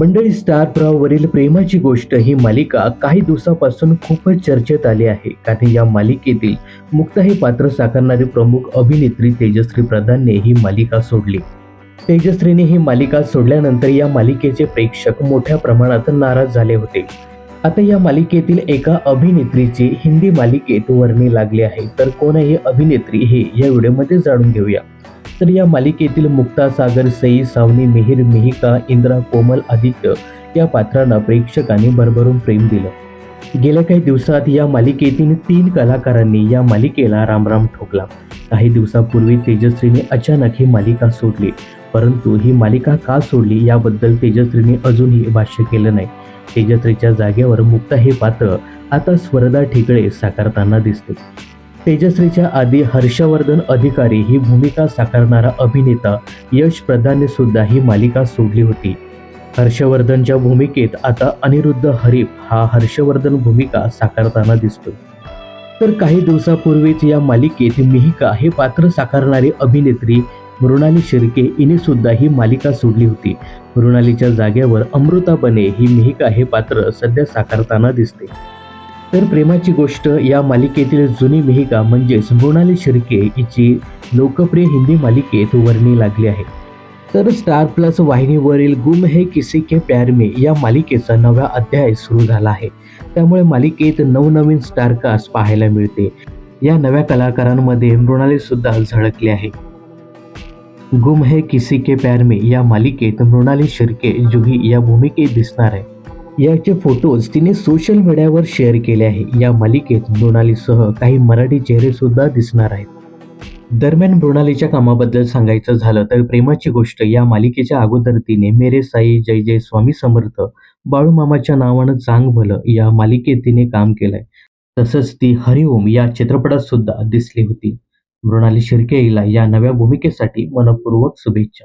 मंडळी स्टार प्रवाहवरील प्रेमाची गोष्ट ही मालिका काही दिवसापासून खूपच चर्चेत आली आहे. कारण या मालिकेतील मुक्ता हे पात्र साकारणारी प्रमुख अभिनेत्री तेजश्री प्रधानने ही मालिका सोडली. तेजश्रीने ही मालिका सोडल्यानंतर या मालिकेचे प्रेक्षक मोठ्या प्रमाणात नाराज झाले होते. आता या मालिकेतील एका अभिनेत्रीची हिंदी मालिकेत वर्णी लागली आहे. तर कोण ही अभिनेत्री हे या व्हिडिओमध्ये जाणून घेऊया. तर या मालिकेतील मुक्ता सागर सई सावनी मिहिर मिहिका इंद्रा कोमल आदित्य या पात्रांना प्रेक्षकांनी भरभरून प्रेम दिलं. गेल्या काही दिवसात या मालिकेतील तीन कलाकारांनी या मालिकेला रामराम ठोकला. काही दिवसापूर्वी तेजश्रीने अचानक ही मालिका सोडली परंतु ही मालिका का सोडली याबद्दल तेजश्रीने अजूनही भाष्य केलं नाही. तेजश्रीच्या जागेवर मुक्ता हे पात्र आता स्वरदा ठिकळे साकारताना दिसते. तेजश्रीच्या आधी हर्षवर्धन अधिकारी ही भूमिका साकारणारा अभिनेता यश प्रधानने सुद्धा ही मालिका सोडली होती. हर्षवर्धनच्या भूमिकेत आता अनिरुद्ध हरीफ हा हर्षवर्धन भूमिका साकारताना दिसतो. तर काही दिवसापूर्वीच या मालिकेत मिहिका हे पात्र साकारणारी अभिनेत्री मृणाली शिर्के हिने सुद्धा ही मालिका सोडली होती. मृणालीच्या जागेवर अमृता बने ही मिहिका हे पात्र सध्या साकारताना दिसते. तर प्रेमाची गोष्ट या मालिकेतील जुनी मिहिका म्हणजेच मृणाली शिर्के हिची लोकप्रिय हिंदी मालिकेत वर्णी लागली आहे. तर स्टार प्लस वाहिनीवरील गुम हे किसी के प्यार में या मालिकेचा नवा अध्याय सुरू झाला आहे. त्यामुळे मालिकेत नवनवीन स्टारकास्ट पाहायला मिळते. या नव्या कलाकारांमध्ये मृणाली सुद्धा झळकली आहे. गुम हे किसी के प्यार में या मालिकेत मृणाली शिर्के जुही या भूमिकेत दिसणार आहे. याचे फोटोज तिने सोशल मीडियावर शेअर केले आहे. या मालिकेत मृणालीसह काही मराठी चेहरे सुद्धा दिसणार आहेत. दरम्यान मृणालीच्या कामाबद्दल सांगायचं झालं तर प्रेमाची गोष्ट या मालिकेच्या अगोदर तिने मेरे साई जय जय स्वामी समर्थ बाळूमामाच्या नावानं चांग भलं या मालिकेत तिने काम केलंय. तसंच ती हरिओम या चित्रपटात सुद्धा दिसली होती. मृणाली शिर्के हिला या नव्या भूमिकेसाठी मनपूर्वक शुभेच्छा.